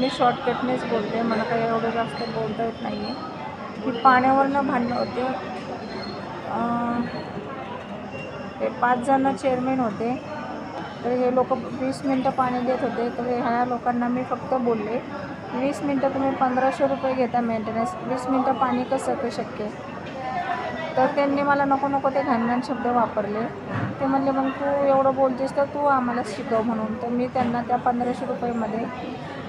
मी शॉर्टकटनेच बोलते. मला काही एवढं जास्त बोलता येत नाही आहे की पाण्यावरनं भांडणं होते. ते पाच जण चेअरमॅन होते. तर हे लोक वीस मिनटं पाणी देत होते. तर ह्या लोकांना मी फक्त बोलले वीस मिनटं तुम्ही पंधराशे रुपये घेता मेंटेनन्स वीस मिनटं पाणी कसं काय शक्य? तर त्यांनी मला नको नको ते घाणघाण शब्द वापरले. ते म्हणले मग तू एवढं बोलतेस तर तू आम्हाला शिकव म्हणून. तर मी त्यांना त्या पंधराशे रुपयेमध्ये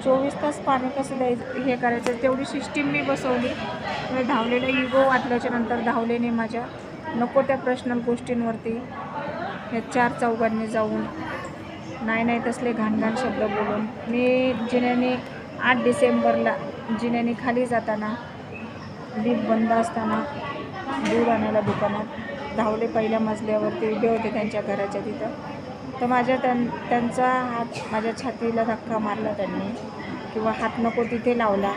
चोवीस तास पाणी कसं द्यायचं हे करायचं तेवढी सिस्टीम मी बसवली. मी धावलेला इगो वाटल्याच्या नंतर नाही माझ्या नको त्या पर्सनल गोष्टींवरती हे चार चौघांनी जाऊन नाही नाही तसले घाणघाण शब्द बोलून. मी जिन्याने आठ डिसेंबरला जिन्याने खाली जाताना बीप बंद असताना दूध आणायला दुकानात. धावले पहिल्या मजल्यावरती उभे होते त्यांच्या घराच्या तिथं. तर माझ्या त्यां त्यांचा हात माझ्या छातीला धक्का मारला त्यांनी. किंवा हात नको तिथे लावला.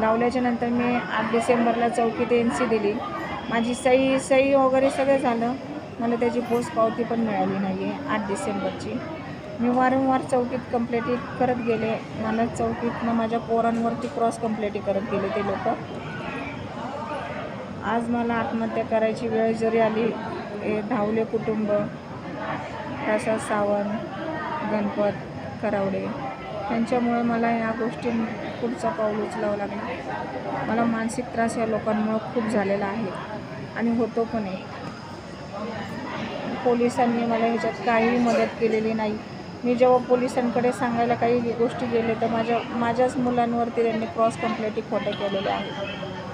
लावल्याच्या नंतर मी आठ डिसेंबरला चौकीत एन सी दिली. माझी सही सही वगैरे सगळं झालं. मला त्याची पोस्ट पावती पण मिळाली नाही आहे आठ डिसेंबरची. मी वारंवार चौकीत कंप्लेटी करत गेले. मला चौकीतनं माझ्या पोरांवरती क्रॉस कंप्लेटी करत गेले ते लोक. आज मला आत्महत्या करायची वेळ जरी आली हे धावले कुटुंब प्रसाद सावंत गणपत करावडे त्यांच्यामुळे मला या गोष्टी पुढचा पाऊल उचलावं लागला. मला मानसिक त्रास या लोकांमुळं खूप झालेला आहे आणि होतो पण आहे. पोलिसांनी मला ह्याच्यात काहीही मदत केलेली नाही. मी जेव्हा पोलिसांकडे सांगायला काही गोष्टी गेले तर माझ्या माझ्याच मुलांवरती त्यांनी क्रॉस कंप्लेंटी खोटे केलेले आहे.